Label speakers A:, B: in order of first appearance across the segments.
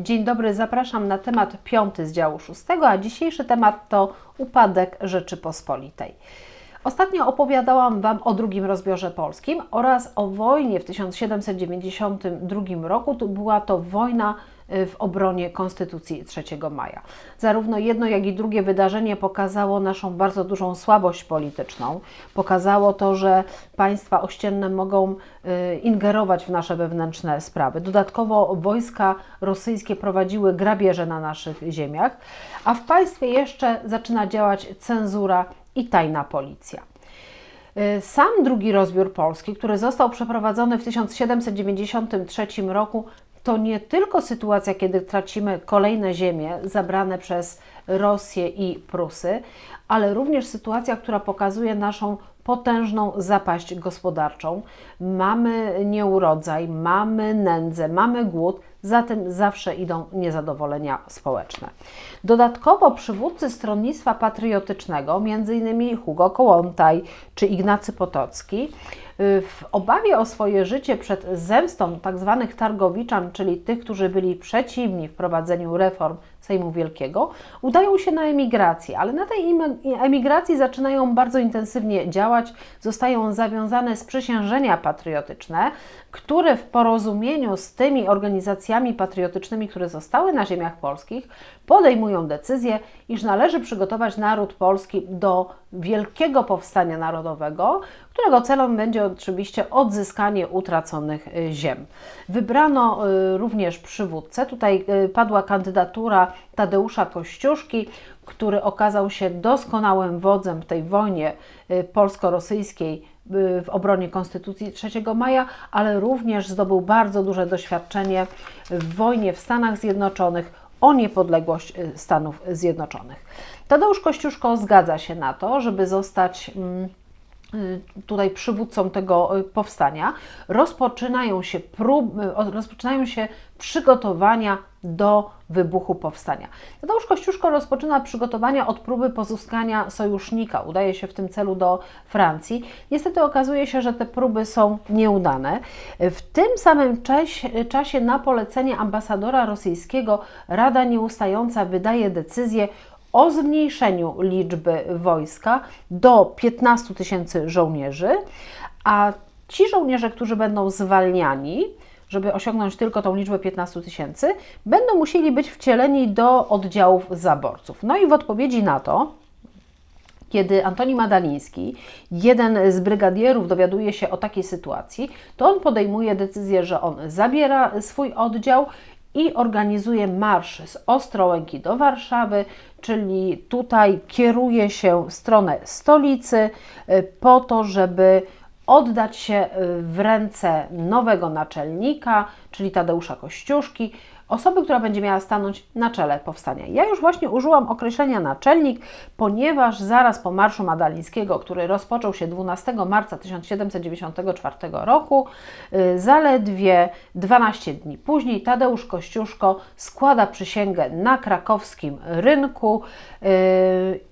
A: Dzień dobry, zapraszam na temat piąty z działu szóstego, a dzisiejszy temat to upadek Rzeczypospolitej. Ostatnio opowiadałam Wam o drugim rozbiorze polskim oraz o wojnie w 1792 roku. To była to wojna w obronie Konstytucji 3 maja. Zarówno jedno, jak i drugie wydarzenie pokazało naszą bardzo dużą słabość polityczną. Pokazało to, że państwa ościenne mogą y, ingerować w nasze wewnętrzne sprawy. Dodatkowo wojska rosyjskie prowadziły grabieże na naszych ziemiach, a w państwie jeszcze zaczyna działać cenzura i tajna policja. Y, Sam drugi rozbiór Polski, który został przeprowadzony w 1793 roku, to nie tylko sytuacja, kiedy tracimy kolejne ziemie zabrane przez Rosję i Prusy, ale również sytuacja, która pokazuje naszą potężną zapaść gospodarczą. Mamy nieurodzaj, mamy nędzę, mamy głód, za tym zawsze idą niezadowolenia społeczne. Dodatkowo przywódcy stronnictwa patriotycznego, m.in. Hugo Kołłątaj czy Ignacy Potocki, w obawie o swoje życie przed zemstą tzw. targowiczan, czyli tych, którzy byli przeciwni wprowadzeniu reform Sejmu Wielkiego, udają się na emigrację, ale na tej emigracji zaczynają bardzo intensywnie działać, zostają zawiązane sprzysiężenia patriotyczne, które w porozumieniu z tymi organizacjami patriotycznymi, które zostały na ziemiach polskich, podejmują decyzję, iż należy przygotować naród polski do wielkiego powstania narodowego, którego celem będzie oczywiście odzyskanie utraconych y, ziem. Wybrano y, również przywódcę. Tutaj y, padła kandydatura Tadeusza Kościuszki, który okazał się doskonałym wodzem w tej wojnie polsko-rosyjskiej w obronie Konstytucji 3 maja, ale również zdobył bardzo duże doświadczenie w wojnie w Stanach Zjednoczonych o niepodległość Stanów Zjednoczonych. Tadeusz Kościuszko zgadza się na to, żeby zostać mm, Y, tutaj przywódcą tego y, powstania, rozpoczynają się, prób, y, rozpoczynają się przygotowania do wybuchu powstania. Tadeusz Kościuszko rozpoczyna przygotowania od próby pozyskania sojusznika. Udaje się w tym celu do Francji. Niestety okazuje się, że te próby są nieudane. W tym samym czasie, na polecenie ambasadora rosyjskiego Rada Nieustająca wydaje decyzję o zmniejszeniu liczby wojska do 15 tysięcy żołnierzy, a ci żołnierze, którzy będą zwalniani, żeby osiągnąć tylko tą liczbę 15 tysięcy, będą musieli być wcieleni do oddziałów zaborców. No i w odpowiedzi na to, kiedy Antoni Madaliński, jeden z brygadierów, dowiaduje się o takiej sytuacji, to on podejmuje decyzję, że on zabiera swój oddział i organizuje marsz z Ostrołęki do Warszawy, czyli tutaj kieruje się w stronę stolicy y, po to, żeby oddać się y, w ręce nowego naczelnika, czyli Tadeusza Kościuszki, osoby, która będzie miała stanąć na czele powstania. Ja już właśnie użyłam określenia naczelnik, ponieważ zaraz po Marszu Madalińskiego, który rozpoczął się 12 marca 1794 roku, y, zaledwie 12 dni później Tadeusz Kościuszko składa przysięgę na krakowskim rynku y,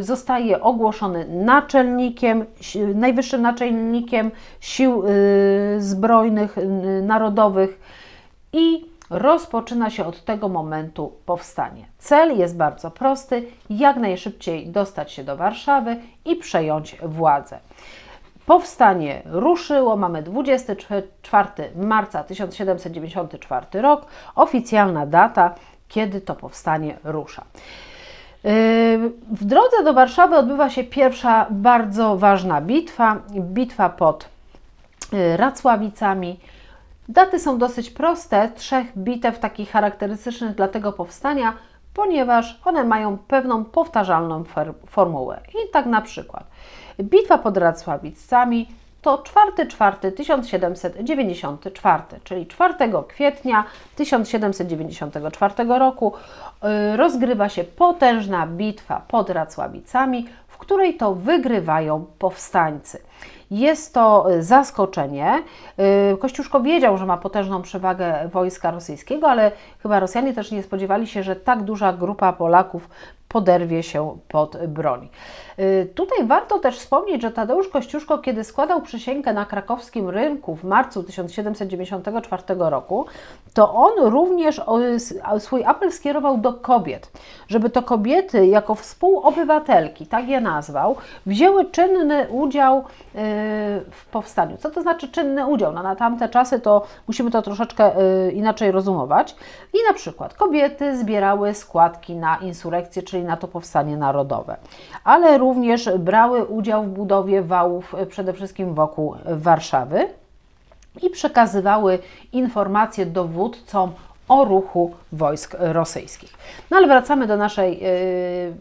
A: zostaje ogłoszony naczelnikiem, najwyższym naczelnikiem sił y, zbrojnych narodowych i rozpoczyna się od tego momentu powstanie. Cel jest bardzo prosty: jak najszybciej dostać się do Warszawy i przejąć władzę. Powstanie ruszyło, mamy 24 marca 1794 rok, oficjalna data, kiedy to powstanie rusza. W drodze do Warszawy odbywa się pierwsza bardzo ważna bitwa, bitwa pod y, Racławicami. Daty są dosyć proste, trzech bitew takich charakterystycznych dla tego powstania, ponieważ one mają pewną powtarzalną formułę. I tak na przykład bitwa pod Racławicami to 4-4-1794, czyli 4 kwietnia 1794 roku y, rozgrywa się potężna bitwa pod Racławicami, w której to wygrywają powstańcy. Jest to y, zaskoczenie. Y, Kościuszko wiedział, że ma potężną przewagę wojska rosyjskiego, ale chyba Rosjanie też nie spodziewali się, że tak duża grupa Polaków poderwie się pod broń. Y, Tutaj warto też wspomnieć, że Tadeusz Kościuszko, kiedy składał przysięgę na krakowskim rynku w marcu 1794 roku, to on również swój apel skierował do kobiet, żeby to kobiety jako współobywatelki, tak je nazwał, wzięły czynny udział y, w powstaniu. Co to znaczy czynny udział? No, na tamte czasy to musimy to troszeczkę y, inaczej rozumować. I na przykład kobiety zbierały składki na insurekcję, czyli na to powstanie narodowe, ale również brały udział w budowie wałów y, przede wszystkim wokół Warszawy i przekazywały informacje dowódcom o ruchu wojsk rosyjskich. No ale wracamy do naszej y,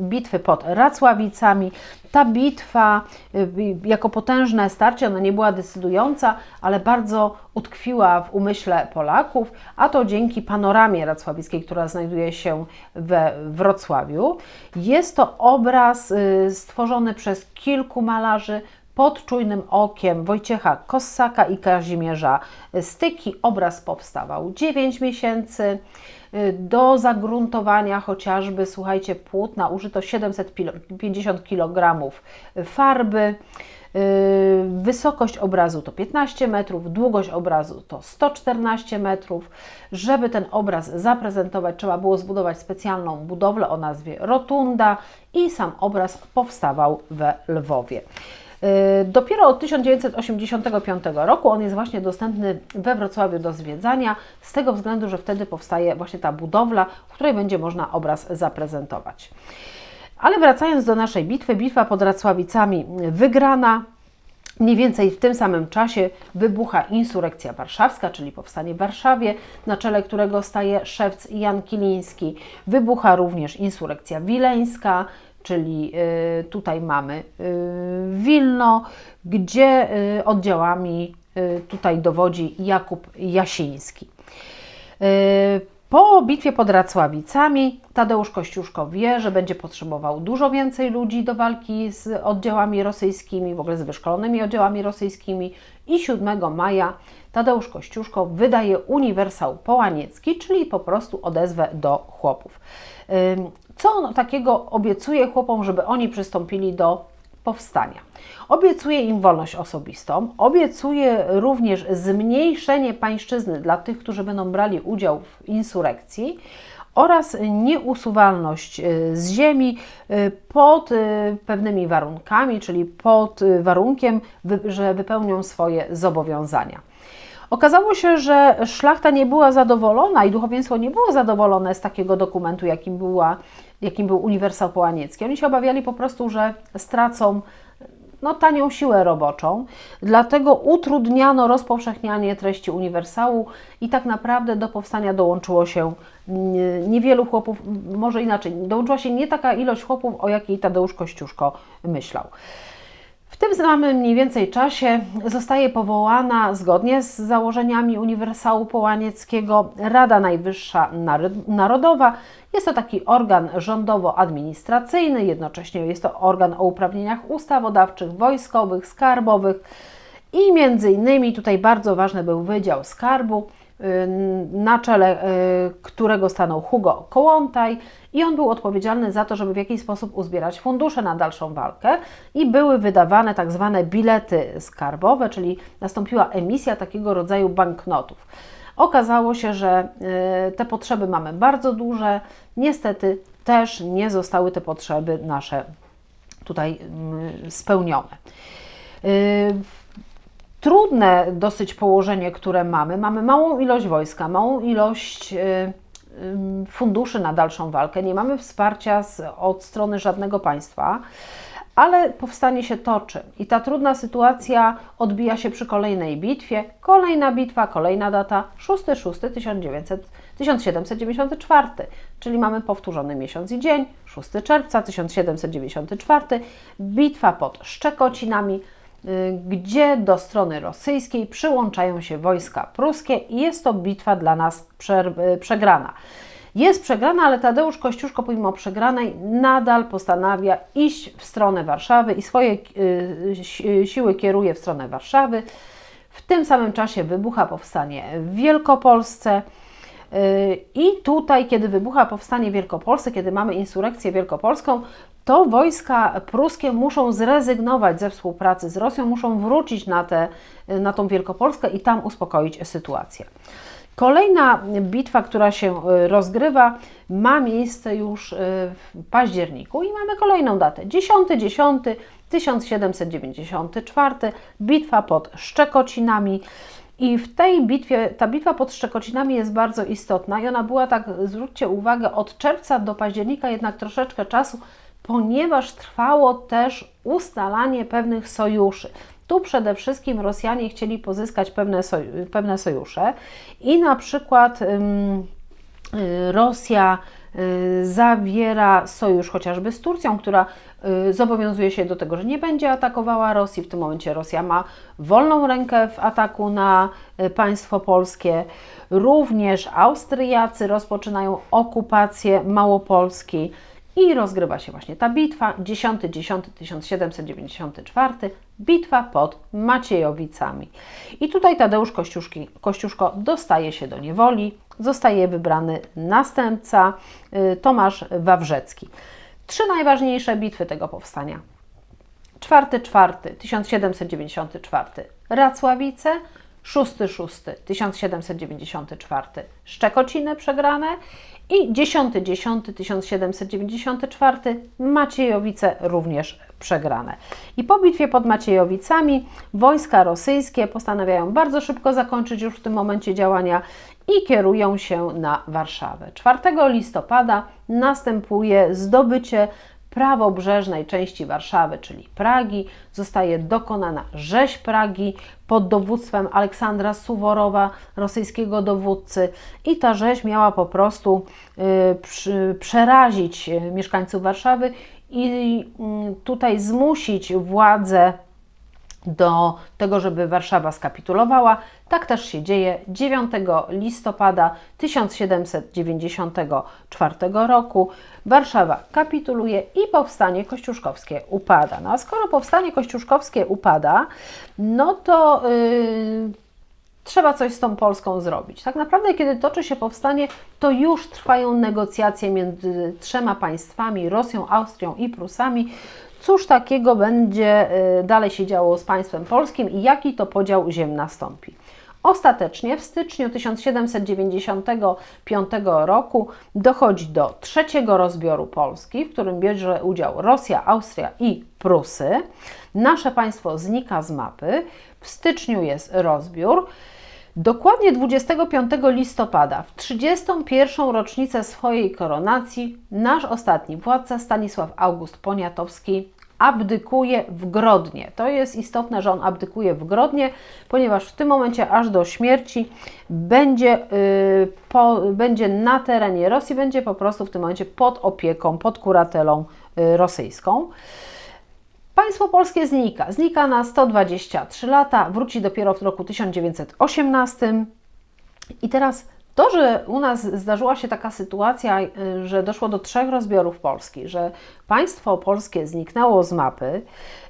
A: bitwy pod Racławicami. Ta bitwa y, jako potężne starcie, ona nie była decydująca, ale bardzo utkwiła w umyśle Polaków, a to dzięki panoramie racławickiej, która znajduje się we Wrocławiu. Jest to obraz y, stworzony przez kilku malarzy, pod czujnym okiem Wojciecha Kossaka i Kazimierza Styki. Obraz powstawał 9 miesięcy. Do zagruntowania chociażby, słuchajcie, płótna użyto 750 kg farby. Yy, Wysokość obrazu to 15 metrów, długość obrazu to 114 metrów. Żeby ten obraz zaprezentować, trzeba było zbudować specjalną budowlę o nazwie Rotunda i sam obraz powstawał we Lwowie. Yy, Dopiero od 1985 roku on jest właśnie dostępny we Wrocławiu do zwiedzania, z tego względu, że wtedy powstaje właśnie ta budowla, w której będzie można obraz zaprezentować. Ale wracając do naszej bitwy, bitwa pod Racławicami wygrana. Mniej więcej w tym samym czasie wybucha insurekcja warszawska, czyli powstanie w Warszawie, na czele którego staje szewc Jan Kiliński. Wybucha również insurekcja wileńska, czyli y, tutaj mamy y, Wilno, gdzie y, oddziałami tutaj dowodzi Jakub Jasiński. Po bitwie pod Racławicami Tadeusz Kościuszko wie, że będzie potrzebował dużo więcej ludzi do walki z oddziałami rosyjskimi, w ogóle z wyszkolonymi oddziałami rosyjskimi i 7 maja Tadeusz Kościuszko wydaje uniwersał połaniecki, czyli po prostu odezwę do chłopów. Co on takiego obiecuje chłopom, żeby oni przystąpili do powstania. Obiecuje im wolność osobistą, obiecuje również zmniejszenie pańszczyzny dla tych, którzy będą brali udział w insurekcji oraz nieusuwalność y, z ziemi y, pod y, pewnymi warunkami, czyli pod warunkiem, że wypełnią swoje zobowiązania. Okazało się, że szlachta nie była zadowolona i duchowieństwo nie było zadowolone z takiego dokumentu, jakim, była, jakim był uniwersał połaniecki. Oni się obawiali po prostu, że stracą no, tanią siłę roboczą, dlatego utrudniano rozpowszechnianie treści uniwersału i tak naprawdę do powstania dołączyło się nie- niewielu chłopów, może inaczej, dołączyła się nie taka ilość chłopów, o jakiej Tadeusz Kościuszko myślał. W tym samym mniej więcej czasie zostaje powołana zgodnie z założeniami Uniwersału Połanieckiego Rada Najwyższa Narod- Narodowa. Jest to taki organ rządowo-administracyjny, jednocześnie jest to organ o uprawnieniach ustawodawczych, wojskowych, skarbowych i między innymi tutaj bardzo ważny był Wydział Skarbu, na czele y, którego stanął Hugo Kołłątaj i on był odpowiedzialny za to, żeby w jakiś sposób uzbierać fundusze na dalszą walkę i były wydawane tak zwane bilety skarbowe, czyli nastąpiła emisja takiego rodzaju banknotów. Okazało się, że y, te potrzeby mamy bardzo duże. Niestety też nie zostały te potrzeby nasze tutaj mm, spełnione. Y, trudne dosyć położenie, które mamy. Mamy małą ilość wojska, małą ilość y, ym, funduszy na dalszą walkę, nie mamy wsparcia z, od strony żadnego państwa, ale powstanie się toczy. I ta trudna sytuacja odbija się przy kolejnej bitwie. Kolejna bitwa, kolejna data. 6-6-1900 1794, czyli mamy powtórzony miesiąc i dzień, 6 czerwca 1794, bitwa pod Szczekocinami, y, gdzie do strony rosyjskiej przyłączają się wojska pruskie i jest to bitwa dla nas y, przegrana. Jest przegrana, ale Tadeusz Kościuszko pomimo przegranej nadal postanawia iść w stronę Warszawy i swoje y, si- siły kieruje w stronę Warszawy. W tym samym czasie wybucha powstanie w Wielkopolsce. I tutaj, kiedy wybucha powstanie wielkopolskie, kiedy mamy insurekcję wielkopolską, to wojska pruskie muszą zrezygnować ze współpracy z Rosją, muszą wrócić na, te, na tą Wielkopolskę i tam uspokoić sytuację. Kolejna bitwa, która się y, rozgrywa, ma miejsce już y, w październiku i mamy kolejną datę. 10-10 1794, bitwa pod Szczekocinami. I w tej bitwie, ta bitwa pod Szczekocinami jest bardzo istotna i ona była tak, zwróćcie uwagę, od czerwca do października jednak troszeczkę czasu, ponieważ trwało też ustalanie pewnych sojuszy. Tu przede wszystkim Rosjanie chcieli pozyskać pewne, soj pewne sojusze i na przykład ym, Rosja y, zawiera sojusz chociażby z Turcją, która y, zobowiązuje się do tego, że nie będzie atakowała Rosji. W tym momencie Rosja ma wolną rękę w ataku na y, państwo polskie. Również Austriacy rozpoczynają okupację Małopolski. I rozgrywa się właśnie ta bitwa 10-10-1794, bitwa pod Maciejowicami. I tutaj Tadeusz Kościuszki, Kościuszko dostaje się do niewoli, zostaje wybrany następca y, Tomasz Wawrzecki. Trzy najważniejsze bitwy tego powstania. 4-4-1794 Racławice, 6-6-1794 Szczekociny przegrane i 10-10-1794 Maciejowice również przegrane. I po bitwie pod Maciejowicami wojska rosyjskie postanawiają bardzo szybko zakończyć już w tym momencie działania i kierują się na Warszawę. 4 listopada następuje zdobycie prawobrzeżnej części Warszawy, czyli Pragi, zostaje dokonana rzeź Pragi pod dowództwem Aleksandra Suworowa, rosyjskiego dowódcy, i ta rzeź miała po prostu y, przerazić y, mieszkańców Warszawy i y, tutaj zmusić władze do tego, żeby Warszawa skapitulowała. Tak też się dzieje 9 listopada 1794 roku. Warszawa kapituluje i powstanie kościuszkowskie upada. No a skoro powstanie kościuszkowskie upada, no to yy, trzeba coś z tą Polską zrobić. Tak naprawdę, kiedy toczy się powstanie, to już trwają negocjacje między trzema państwami Rosją, Austrią i Prusami cóż takiego będzie y, dalej się działo z państwem polskim i jaki to podział ziem nastąpi. Ostatecznie w styczniu 1795 roku dochodzi do trzeciego rozbioru Polski, w którym bierze udział Rosja, Austria i Prusy. Nasze państwo znika z mapy. W styczniu jest rozbiór. Dokładnie 25 listopada, w 31. rocznicę swojej koronacji, nasz ostatni władca Stanisław August Poniatowski abdykuje w Grodnie. To jest istotne, że on abdykuje w Grodnie, ponieważ w tym momencie aż do śmierci będzie, yy, po, będzie na terenie Rosji, będzie po prostu w tym momencie pod opieką, pod kuratelą yy, rosyjską. Państwo polskie znika. Znika na 123 lata, wróci dopiero w roku 1918. I teraz to, że u nas zdarzyła się taka sytuacja, y, że doszło do trzech rozbiorów Polski, że państwo polskie zniknęło z mapy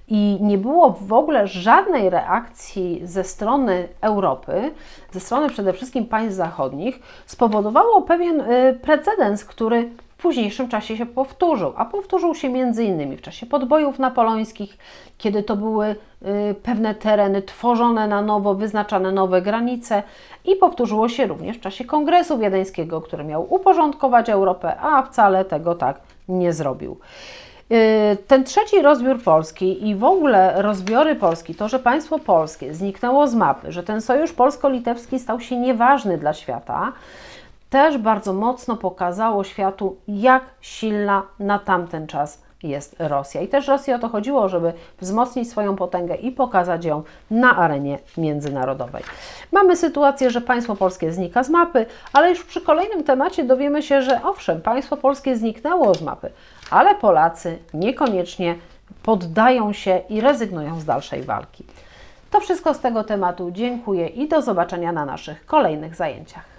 A: i nie było w ogóle żadnej reakcji ze strony Europy, ze strony przede wszystkim państw zachodnich, spowodowało pewien y, precedens, który w późniejszym czasie się powtórzył, a powtórzył się innymi w czasie podbojów napoleońskich, kiedy to były y, pewne tereny tworzone na nowo, wyznaczane nowe granice i powtórzyło się również w czasie Kongresu Wiedeńskiego, który miał uporządkować Europę, a wcale tego tak nie zrobił. Y, ten trzeci rozbiór Polski i w ogóle rozbiory Polski, to, że państwo polskie zniknęło z mapy, że ten sojusz polsko-litewski stał się nieważny dla świata, też bardzo mocno pokazało światu, jak silna na tamten czas jest Rosja. I też Rosji o to chodziło, żeby wzmocnić swoją potęgę i pokazać ją na arenie międzynarodowej. Mamy sytuację, że państwo polskie znika z mapy, ale już przy kolejnym temacie dowiemy się, że owszem, państwo polskie zniknęło z mapy, ale Polacy niekoniecznie poddają się i rezygnują z dalszej walki. To wszystko z tego tematu. Dziękuję i do zobaczenia na naszych kolejnych zajęciach.